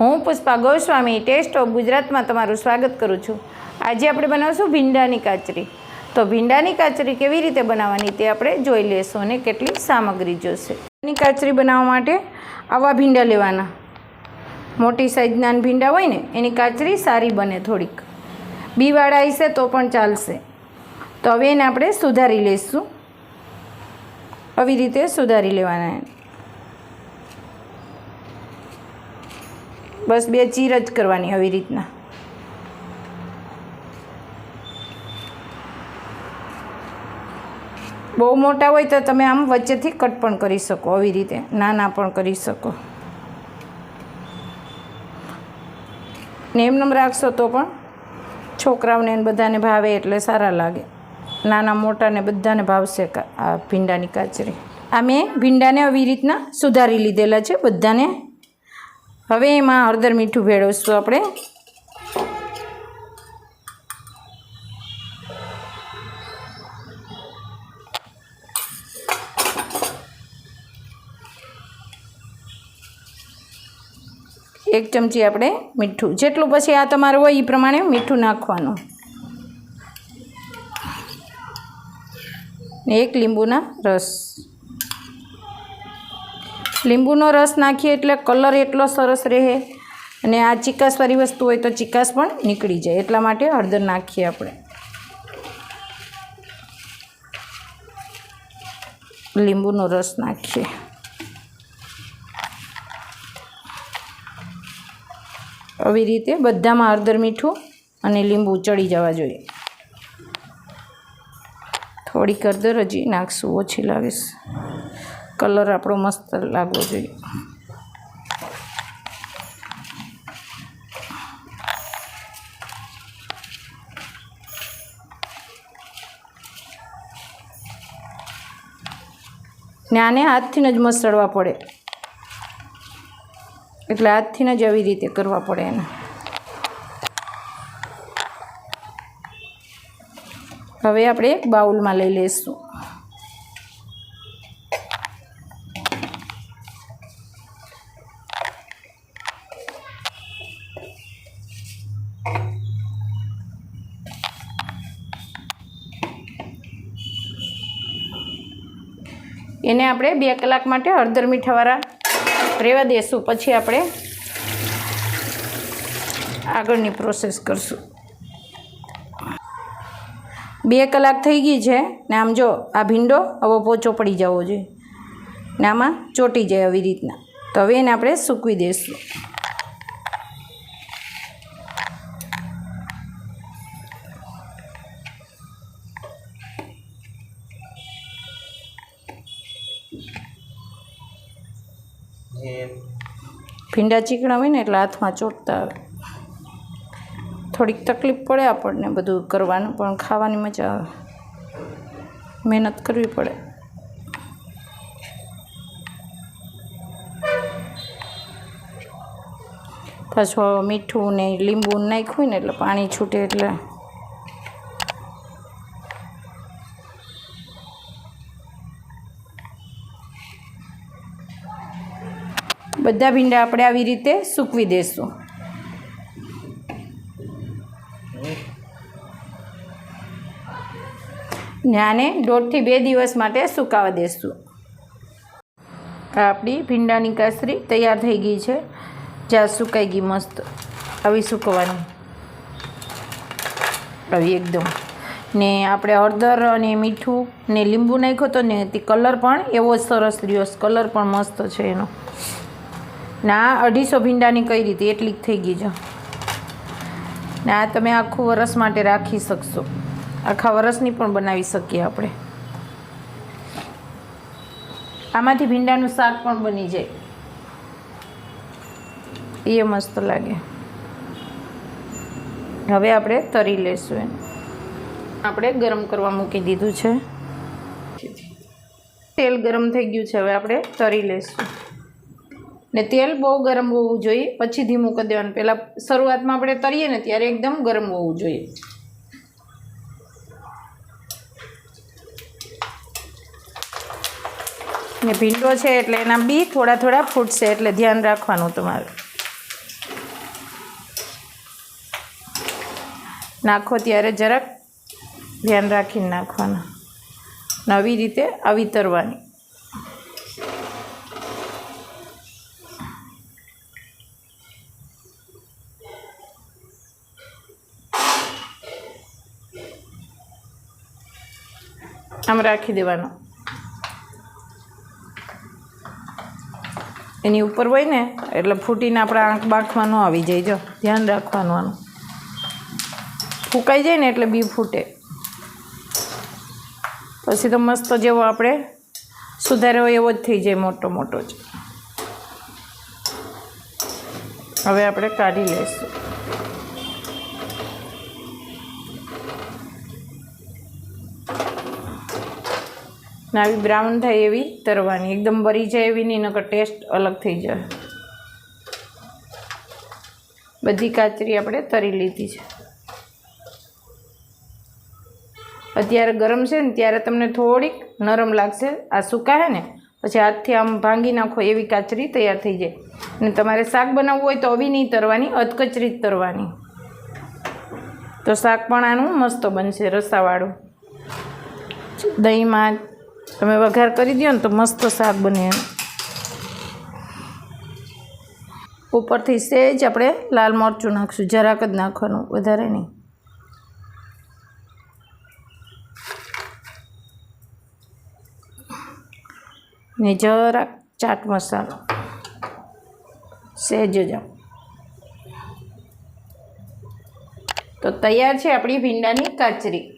હું Pushpa Goswami test of ગુજરાતમાં તમારું સ્વાગત કરું છું. આજે આપણે બનાવશું ભીંડાની કાચરી. તો ભીંડાની કાચરી કેવી રીતે બનાવવાની તે આપણે જોઈ લેશું અને કેટલી સામગ્રી જોશે. ભીંડાની કાચરી બનાવવા માટે આવા ભીંડા લેવાના. મોટી સાઈઝના ભીંડા હોય ને, એની કાચરી સારી બને થોડીક. બીવાળા હશે તો પણ ચાલશે. તો હવે એને આપણે સુધારી લઈશું આવી રીતે સુધારી લેવાના બસ બે ચીર જ કરવાની આવી રીતના. બહુ મોટા હોય તો તમે આમ વચ્ચેથી કટ પણ કરી શકો, આવી રીતે. નાના પણ કરી શકો. ને એમનેમ રાખશો તો પણ છોકરાઓને બધાને ભાવે એટલે સારા લાગે. નાના મોટાને બધાને ભાવશે આ ભીંડાની કાચરી. આ મેં ભીંડાને આવી રીતના સુધારી લીધેલા છે, બધાને હવે એમાં હળદર મીઠું ભેળવશું આપણે. એક ચમચી આપણે મીઠું. જેટલું પછી આ તમારું હોય એ પ્રમાણે મીઠું નાખવાનું. ને એક લીંબુના રસ. લીંબુનો રસ નાખીએ એટલે કલર એટલો સરસ રહે અને આ ચિકાસવાળી વસ્તુ હોય તો ચિકાસ પણ નીકળી જાય. એટલા માટે હળદર નાખીએ આપણે. લીંબુનો રસ નાખીએ. આવી રીતે બધામાં હળદર મીઠું અને લીંબુ ચડી જવા જોઈએ. થોડીક હળદર હજી નાખશું, ઓછી લાવીશ. કલર આપણો મસ્ત લાગવો જોઈએ. ને આને હાથથી જ મસળવા પડે. એટલે હાથથી જ આવી રીતે કરવા પડે એને. હવે આપણે એક બાઉલમાં લઈ લઈશું. એને આપણે બે કલાક માટે હળદર મીઠાવાળા રહેવા દેશું. પછી આપણે આગળની પ્રોસેસ કરશું. બે કલાક થઈ ગઈ છે ને આમ જો આ ભીંડો હવે પોચો પડી જવો જોઈએ. ને આમાં ચોટી જાય આવી રીતના. તો હવે એને આપણે સૂકવી દઈશું ભીંડા ચીકણા હોય ને એટલે હાથમાં ચોટતા આવે. થોડીક તકલીફ પડે આપણને બધું કરવાનું, પણ ખાવાની મજા આવે. મહેનત કરવી પડે. પાછું મીઠું ને લીંબુ નાખ્યું ને એટલે પાણી છૂટે એટલે બધા ભીંડા આપણે આવી રીતે સૂકવી દઈશું ને આને દોઢથી બે દિવસ માટે સુકાવા દેશું. આપણી ભીંડાની કાસરી તૈયાર થઈ ગઈ છે. જ્યાં સુકાઈ ગઈ મસ્ત. આવી સુકવાની. આવી એકદમ. ને આપણે હળદર અને મીઠું ને લીંબુ નાખ્યો તો ને તે કલર પણ એવો સરસ રહ્યો કલર પણ મસ્ત છે એનો. ને અઢીસો ભીંડાની કઈ રીતે? એટલી થઈ ગઈ છે. ના, તમે આખું વરસ માટે રાખી શકશો. આખા વરસની પણ બનાવી શકીએ આપણે. આમાંથી ભીંડાનું શાક પણ બની જાય. એ મસ્ત લાગે. હવે આપણે તરી લઈશું એને. આપણે ગરમ કરવા મૂકી દીધું છે. તેલ ગરમ થઈ ગયું છે, હવે આપણે તરી લઈશું ને તેલ બહુ ગરમ હોવું જોઈએ, પછી ધીમું કરી દેવાનું. પહેલાં શરૂઆતમાં આપણે તરીએ ને ત્યારે એકદમ ગરમ હોવું જોઈએ. ને ભીંડો છે એટલે એના બી થોડા થોડા ફૂટશે એટલે ધ્યાન રાખવાનું તમારું. નાખો ત્યારે જરાક ધ્યાન રાખીને નાખવાના. નવી રીતે આવી તરવાની. આમ રાખી દેવાનો. એની ઉપર હોય ને, એટલે ફૂટીને આપણે આંખ બાંખમાં ન આવી જાય, જો. ધ્યાન રાખવાનું આનું. ફૂંકાઈ જાય ને એટલે બી ફૂટે. પછી તો મસ્ત જેવો આપણે સુધાર્યો એવો જ થઈ જાય, મોટો મોટો જ. હવે આપણે કાઢી લઈશું. આવી બ્રાઉન થાય એવી તરવાની. એકદમ બરી જાય એવી નહીં, નકર ટેસ્ટ અલગ થઈ જાય. બધી કાચરી આપણે તરી લીધી છે. અત્યારે ગરમ છે ને, ત્યારે તમને થોડીક નરમ લાગશે. આ સૂકા ને, પછી હાથથી આમ ભાંગી નાખો એવી કાચરી તૈયાર થઈ જાય. અને તમારે શાક બનાવવું હોય તો આવી નહીં તરવાની, અધકચરી જ તરવાની. તો શાક પણ આનું મસ્ત બનશે રસાવાળું. દહીંમાં તમે વઘાર કરી દો ને તો મસ્ત શાક બને. ઉપરથી સેજ આપણે લાલ મરચું નાખશું, જરાક જ નાખવાનું, વધારે નહીં. ને જરાક ચાટ મસાલો. સહેજ જ તો તૈયાર છે આપણી ભીંડાની કાચરી.